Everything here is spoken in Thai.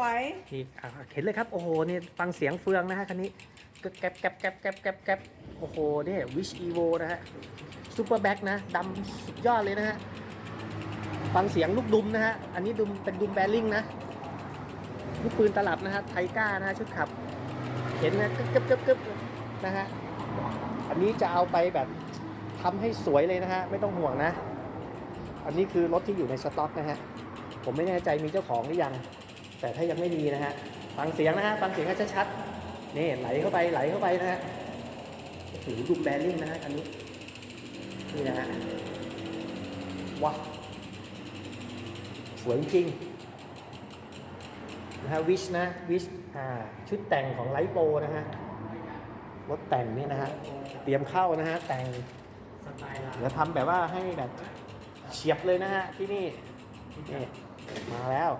วยนี่อะเห็นเลยครับ โอ้โห นี่ฟังเสียงเฟืองนะฮะคันนี้ก็แก๊บแก๊บแก๊บแก๊บแก๊บแก๊บโอ้โห นี่วิชอีโวนะฮะซูเปอร์แบ็กนะดำสุดยอดเลยนะฮะ ฟังเสียงลูกดุมนะฮะ อันนี้ดุมเป็นดุมแบริ่งนะ ลูกปืนตลับนะฮะ ไทก้านะฮะชุดขับ เห็นนะกึบกึบกึบกึบนะฮะ อันนี้จะเอาไปแบบทำให้สวยเลยนะฮะ ไม่ต้องห่วงนะ อันนี้คือรถที่อยู่ในสต็อกนะฮะ ผมไม่แน่ใจมีเจ้าของหรือยัง แต่ถ้ายังไม่มีนะฮะฟังเสียงนะฮะฟังเสียงให้ชัดๆนี่ไหลเข้าไปไหลเข้าไปนะฮะโอ้โหดุมแบริ่งนะฮะอันนี้นี่นะฮะว้าวสวยจริงนะฮะวิชนะวิชอ่าชุดแต่งของไลโปนะฮะรถแต่งนี่นะฮะเตรียมเข้านะฮะแต่งเดี๋ยวทำแบบว่าให้แบบเฉียบเลยนะฮะที่นี่นี่มาแล้ว